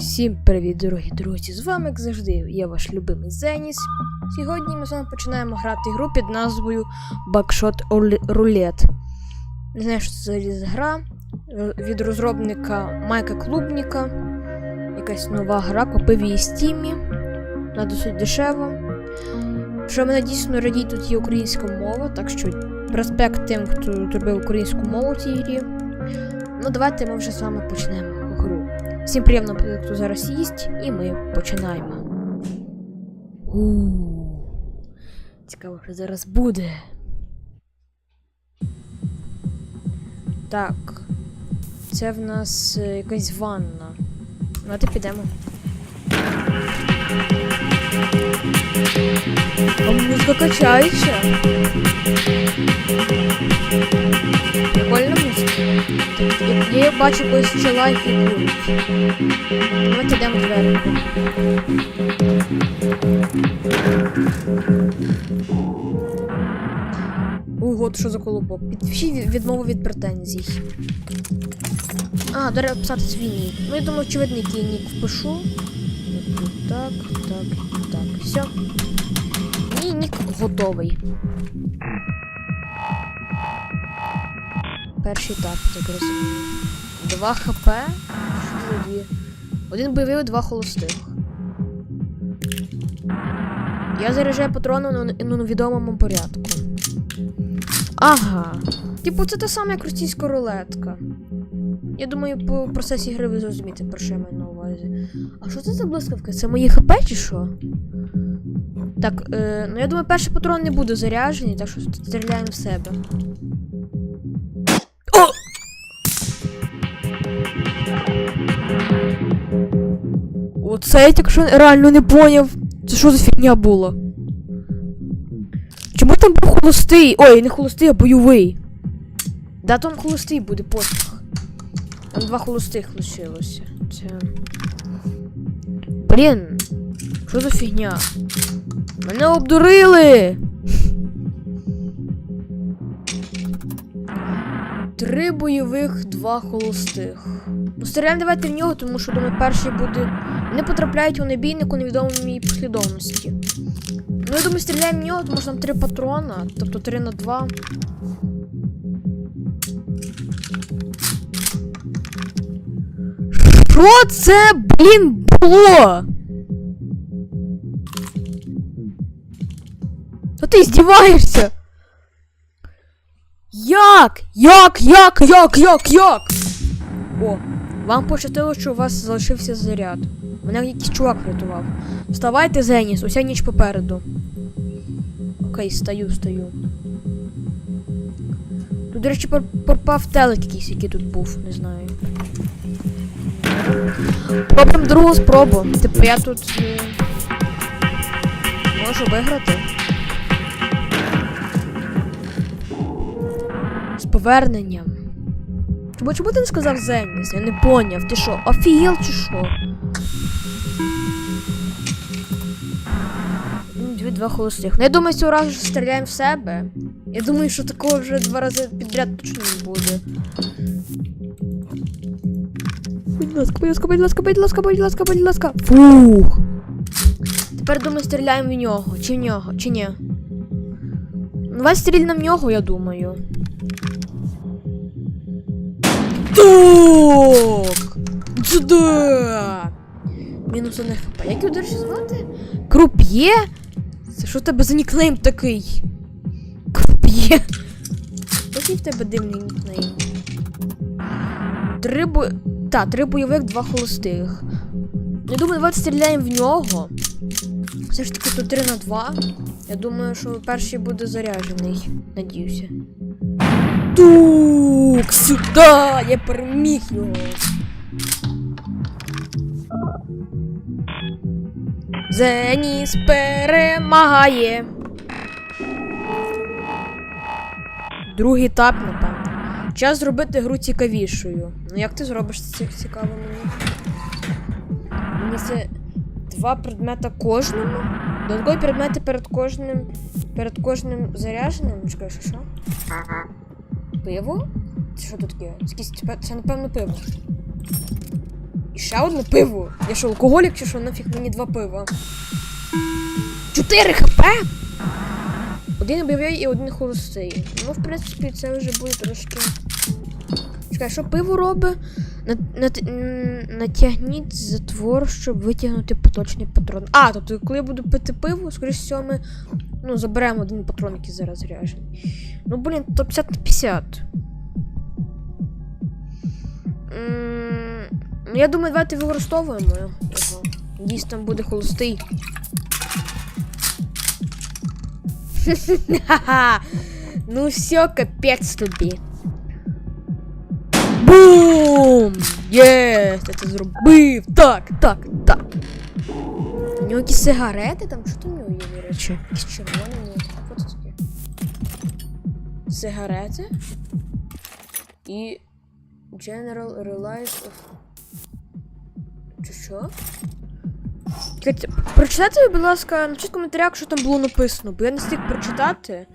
Всім привіт, дорогі друзі! З вами, як завжди, я ваш любимий Зеніс. Сьогодні ми з вами починаємо грати гру під назвою Backshot Roulette. Не знаю, що це за гра. Е, Від розробника Майка Клубніка. Якась нова гра, купив її стімі. Вона досить дешева. Що мене дійсно радіє, тут є українська мова, так що респект тим, хто зробив українську мову в цій грі. Ну, давайте ми вже з вами почнемо. Всім приємно, хто зараз їсть, і ми починаємо. у Цікаво, що зараз буде. Так. Це в нас е, якась ванна. Давайте підемо. А музика качається. Я, бачу когось пчела і фігують. Давайте йдемо двері. Ого, що за колобок? Від- відмову від претензій. А, треба писати свій нік. Ну, я думаю, очевидно, який нік впишу. Так, так, так. Все. І нік готовий. Перший етап, розумію. Два хп. Що? Один бойовий, два холостих. Я заряджаю патрони на, невідомому порядку. Ага. Типу, це те саме, як російська рулетка. Я думаю, по процесі гри ви зрозумієте, про що я маю на увазі. А що це за блискавка? Це мої хп чи що? Так, е, ну я думаю, перший патрон не буде заряджений, так що стріляємо в себе. Оце я тільки що реально не поняв. Це що за фігня була? Чому там був холостий? Ой, не холостий, а бойовий. Да, там холостий буде поспіх. Там два холостих лишилося. Це. Блін. Що за фігня? Мене обдурили! Три бойових, два холостих. Ну, стріляємо давайте в нього, тому що думаю, перший буде. Не потрапляють у небійник у невідомій послідовності. Ну, я думаю, стріляємо в нього, тому що там три патрона, тобто три на два. Що це, блін, було? Та ти здіваєшся? Як? Як? Як? Як? Як? Як? О, вам пощастило, що у вас залишився заряд. Мене якийсь чувак врятував. Вставайте, Зеніс, уся ніч попереду. Окей, стою, стою. Тут, до речі, пропав телек якийсь, який тут був, не знаю. Пробуємо другу спробу. Типу я тут е, можу виграти. З поверненням. Чому, чому ти не сказав Зеніс? Я не поняв. Ти що, офігел чи що? Ну, Дві два холостих. Ну, я думаю, цього разу стріляємо в себе. Я думаю, що такого вже два рази підряд точно не буде. Будь ласка, будь ласка, будь ласка, будь ласка, будь ласка, будь ласка. Фух. Тепер думаю, стріляємо в нього. Чи в нього, чи ні. Ну, Давай стрільнемо в нього, я думаю. Так! Сюда! Мінус один хп. Як його, до звати? Круп'є? Це що в тебе за нікнейм такий? Круп'є. Який в тебе дивний нікнейм? Три бо... Та, три бойових, два холостих. Я думаю, давайте стріляємо в нього. Все ж таки тут 3 на 2. Я думаю, що перший буде заряджений. Надіюся. Тук! Сюди! Я переміг його. Зеніс перемагає. Другий етап, напевно. Час зробити гру цікавішою. Ну як ти зробиш це цікаво мені? Мені це два предмета кожному. Додаткові предмети перед кожним. Перед кожним зарядженим. Чекай, що? Пиво? Це що тут таке? Це, напевно пиво. І ще одне пиво. Я що, алкоголік чи що нафіг мені два пива? 4 хп? Один бойовий і один холостий. Ну, в принципі, це вже буде трошки. Чекай, що пиво робить? На- нат- Натягніть затвор, щоб витягнути поточний патрон. А, тобто, коли я буду пити пиво, скоріш всього, ми ну, заберемо один патрон, який зараз заряджений. Ну, блін, то 50 на 50. Я думаю, давайте використовуємо його. Дійсно там буде холостий. Ха-ха! Ну все, капець тобі. Бум! Єс! Я це зробив! Так, так, так. У нього якісь сигарети там, що там у нього є, до речі? Якісь червоні? Сигарети. І General Reliance of... Чи що? Чекайте, Прочитайте, будь ласка, напишіть в коментарях, що там було написано, бо я не встиг прочитати.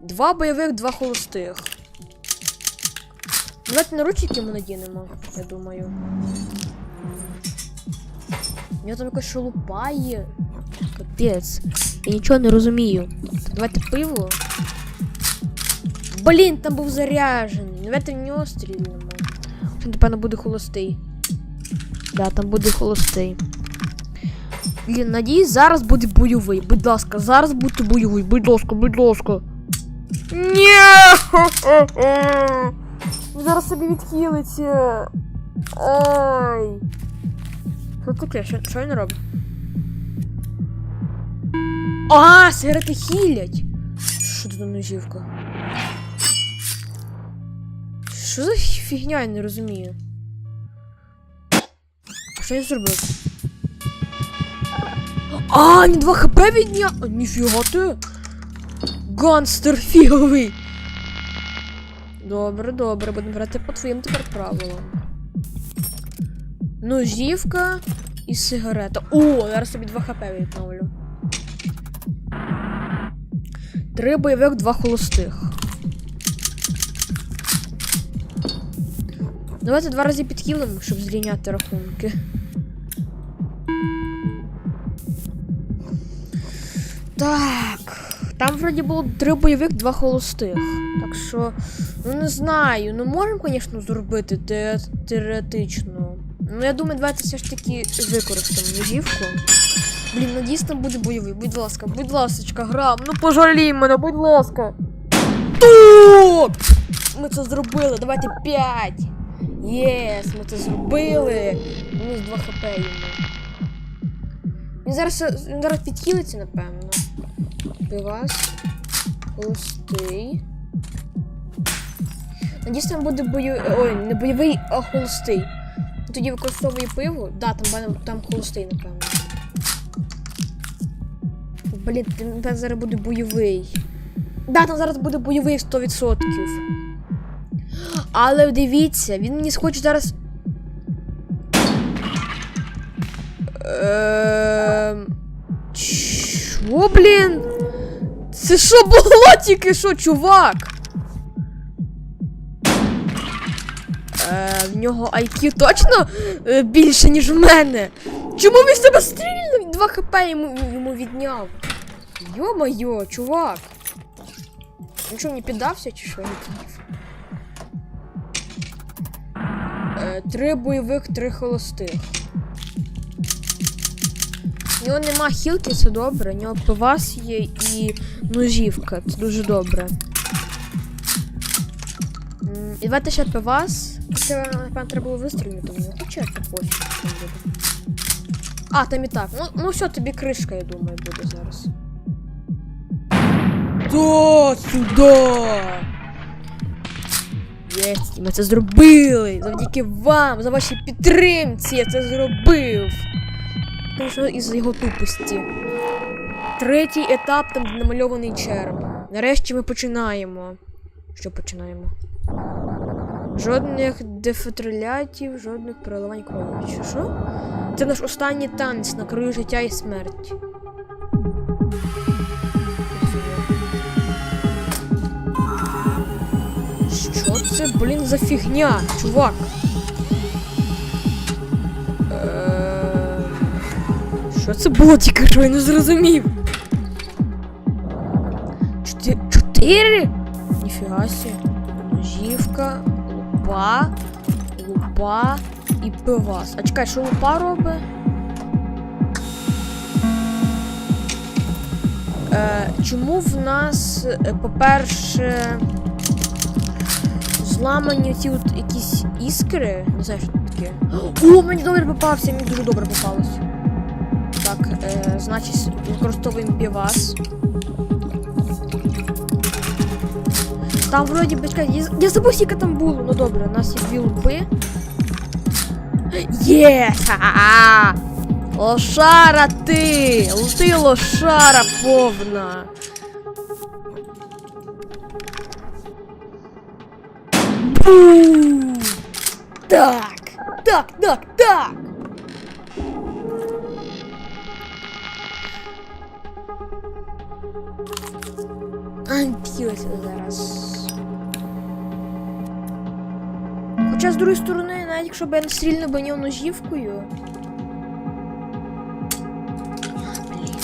Два бойових, два холостих. Давайте наручники ми надінемо, я думаю. У нього там якась шолупа. Капець. Я нічого не розумію. Давайте пиво. Блін, там був заряджений. Давайте в нього стрільнемо. Він, напевно, буде холостий. Да, там буде холостий. Блін, надіюсь, зараз буде бойовий. Будь ласка, зараз буде бойовий. Будь ласка, будь ласка. Ні! Зараз собі відхилиться. Ай. Що таке? Що, що він робить? А, сигарети хілять. Що тут за ножівка? Що за фігня, я не розумію. А що я зробив? А, не 2 хп відня... Ніфіга ти. Ганстер фіговий. Добре, добре, будемо грати по твоїм тепер правилам. Ножівка і сигарета. О, зараз собі 2 хп відновлю. Три бойових, два холостих. Давайте два рази підхилимо, щоб зрівняти рахунки. Так. Там вроді було три бойових, два холостих. Так що, ну не знаю. Ну можемо, звісно, зробити те- теоретично. Ну, я думаю, давайте все ж таки використаємо ножівку. Блін, ну дійсно буде бойовий. Будь ласка, будь ласочка, грам, ну пожалій мене, будь ласка. Топ! Ми це зробили, давайте 5. Єс, ми це зробили. Мінус 2 хп йому. Він зараз, він зараз підхилиться, напевно. Пивас. Холостий. Надіюсь, там буде бойовий. Ой, не бойовий, а холостий. Тоді використовує пиво. Да, там, там холостий, напевно. Блін, напевно, зараз буде бойовий. Да, там зараз буде бойовий 100%. Але дивіться, він мені схоче зараз. Ем... Чо, блін? Це що було тільки що, чувак? Е, в нього IQ точно е, більше, ніж в мене. Чому він з тебе стрільнув? 2 хп йому, відняв. Йо-моє, чувак. Він що, не піддався чи що? Який? Три бойових, три холостих. У нього нема хілки, це добре. У нього пивас є і ножівка. Це дуже добре. І давайте ще пивас. Це, напевно, треба було вистрілити в нього. Хоча це пофіг. А, там і так. Ну, ну все, тобі кришка, я думаю, буде зараз. Да, сюди! Єсть, ми це зробили! Завдяки вам, за вашій підтримці я це зробив! Звісно, із його тупості. Третій етап, там намальований череп. Нарешті ми починаємо. Що починаємо? Жодних дефатрилятів, жодних переливань крові. Що? Це наш останній танець на краю життя і смерті. Це, блін, за фігня, чувак? Що це було тільки що я не зрозумів? Чотири? Чотири? Ніфіга сі. Лупа, лупа і пивас. А чекай, що лупа робить? Е, чому в нас, е, по-перше, зламані ці от якісь іскри? Не знаю, що таке. О, мені добре попався, мені дуже добре попалось. Так, е, значить, використовуємо півас. Там вроді би чекай, я, я забув, скільки там було. Ну добре, у нас є дві лупи. Є! Лошара ти! Ти лошара повна! Бу! Так! Так, так, так! Антілося зараз. Хоча з другої сторони, навіть якщо б я не стрільнув би нього ножівкою. Блін.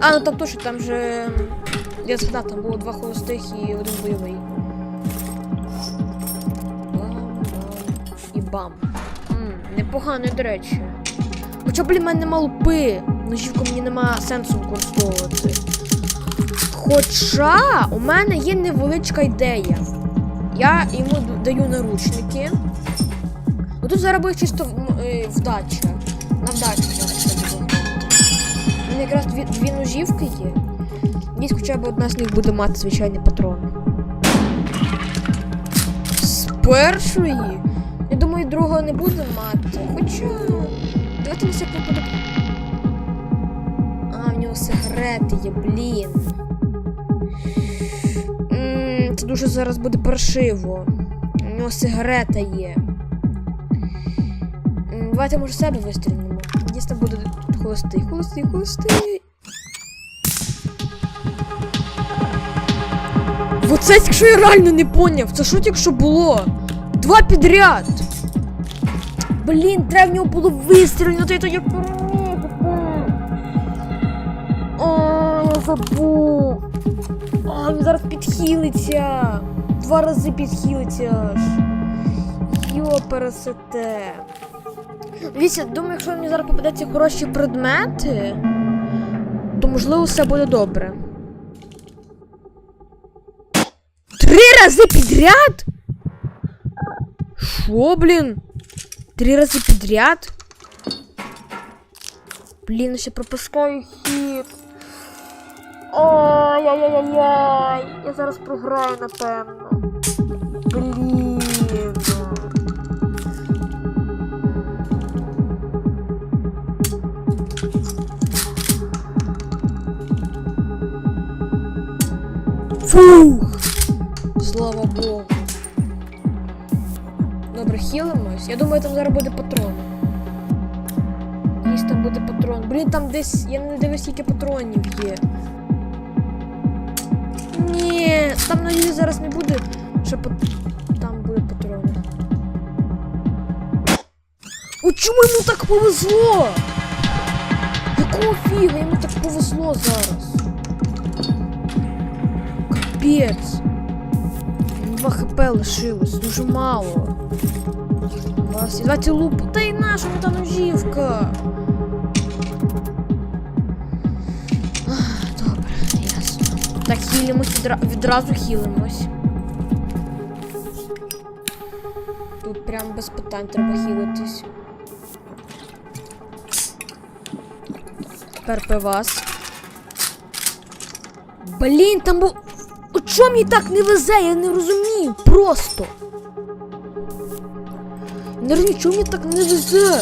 А, ну там точно, там же. Я згадав, там було два холостих і один бойовий. М, до речі. Хоча, блін, в мене нема лупи. Ножівку мені нема сенсу використовувати. Хоча у мене є невеличка ідея. Я йому даю наручники. Тут зараз буде чисто е, вдача. На вдачу зараз це буде. У мене якраз дві, дві ножівки є. Десь хоча б одна з них буде мати звичайний патрон. З першої? Друга не буде мати. Хоча. Давайте на всяк. А, в нього сигарети є, блін. Це дуже зараз буде паршиво. У нього сигарета є. Давайте, може, себе вистрілимо. Там буде холостий, холостий, холостий. Оце якщо я реально не поняв. Це що тільки було? Два підряд. Блін, треба в нього було вистрілити, то я переміг. О, я забув. А, він зараз підхилиться. Два рази підхилиться аж. Йо, пересете. Думаю, якщо мені зараз попадеться хороші предмети, то можливо все буде добре. Три рази підряд? Що, блін? Три рази підряд? Блін, я ще пропускаю хід. Ой-яй-яй-яй. Я зараз програю, напевно. Блін. Фух. Слава Богу. Добре, хілимось. Я думаю, там зараз буде патрон. Десь там буде патрон. Блін, там десь. Я не дивлюсь, скільки патронів є. Ні, там надіюсь зараз не буде, що пат... там буде патрони. О, чому йому так повезло? Якого фіга йому так повезло зараз? Капець. Два хп лишилось, дуже мало. Вас, давайте лупу. Та й наша та ножівка. Добре, ясно. Так, хілимось, відра... відразу хілимось. Тут прям без питань треба хілитись. Тепер пивас. Блін, там був. От чому мені так не везе? Я не розумію. Просто. Не розумію, чому мені так не везе?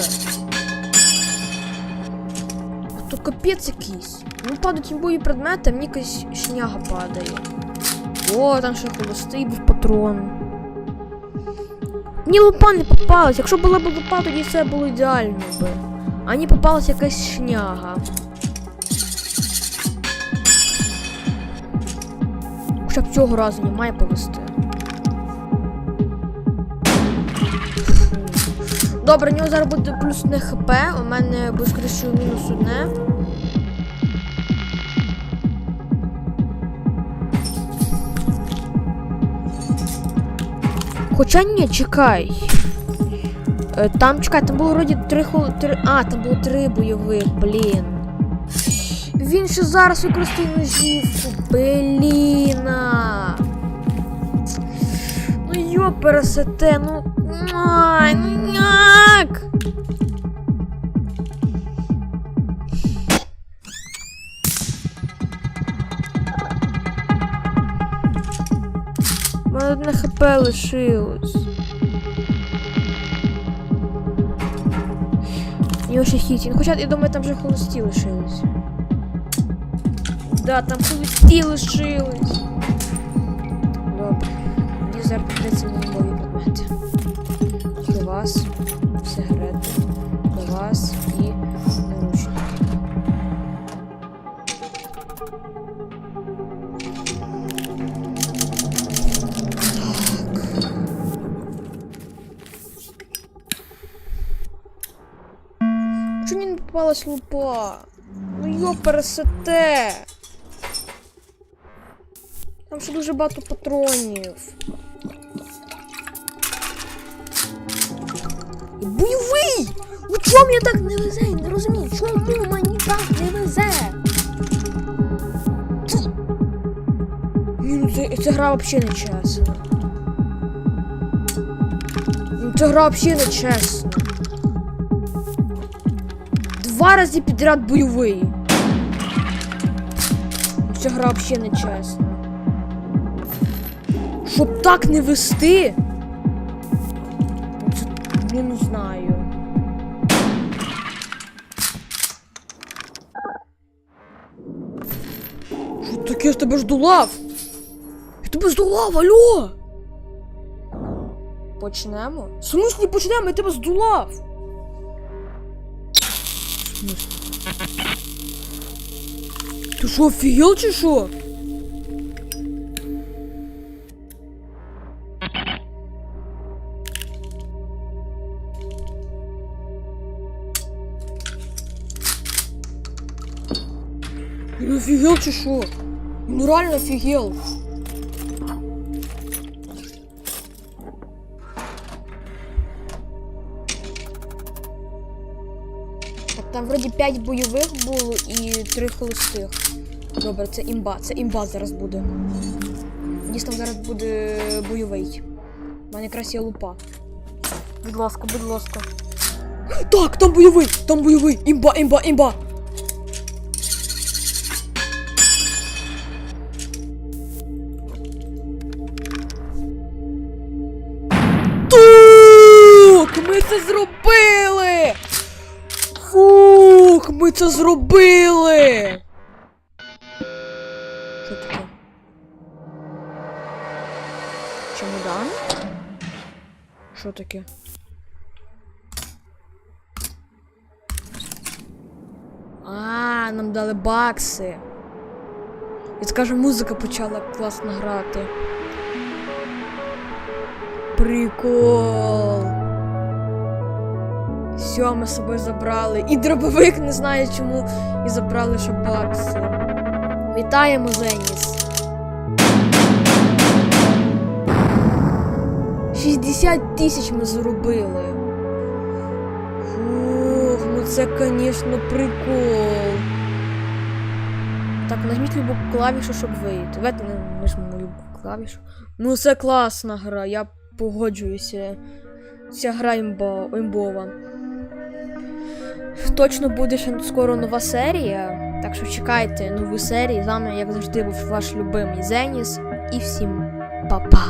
А то капець якийсь. Ну падають бої предмети, а мені якась шняга падає. О, там ще холостий був патрон. Ні, лупа не попалась. Якщо була б лупа, тоді все було ідеально би. А не попалась якась шняга. Хоча б цього разу не має повести. Добре, у нього зараз буде плюс одне хп, у мене буде скоріше мінус одне. Хоча ні, чекай. Е, Там, чекай, там було вроді три три... А, там було три бойових, блін. Він ще зараз використовує ножівку. Бліна. Ну йо пересете, ну. Ай, ну одне хп лишилось. У нього ще хітінг. Хоча я думаю, там вже холості лишились. Да, там холості лишились. Добре. Мені зараз придеться нові предмети. Вас сигарети. Вас і наручники. Чому мені не попалась лупа? Ну пересете. Там ще дуже багато патронів. Ну чому мені так не везе? Я не розумію, чому мені так не везе? Ну це, це гра взагалі не чесна. Це гра взагалі не чесна. Два рази підряд бойовий. Ця гра взагалі не чесна. Щоб так не вести. Це, ну не знаю. я ж тебе здолав? Я тебе здолав, алло! Почнемо? В смислі почнемо, я тебе здолав! В смислі? Ти що, офігел чи що? Він офігел чи що? Він реально офігел. Так, там вроді 5 бойових було і 3 холостих. Добре, це імба, це імба зараз буде. Там зараз буде бойовий. У мене якраз є лупа. Будь ласка, будь ласка. Так, там бойовий! Там бойовий! Імба, імба, імба! Ми це зробили! Фух, ми це зробили! Що таке? Чемодан? Що таке? А, нам дали бакси. І скаже, музика почала класно грати. Прикол. Ми з собою забрали. І дробовик не знаю чому. І забрали ще бакси. Вітаємо, Зеніс. 60 тисяч ми заробили. Фух, ну це, звісно, прикол. Так, нажміть любу клавішу, щоб вийти. Давайте нажмемо любу клавішу. Ну, це класна гра, я погоджуюся. Ця гра імбо, імбова. Точно буде ще скоро нова серія. Так що чекайте нову серію. З вами, як завжди, був ваш любимий Зеніс. І всім па-па!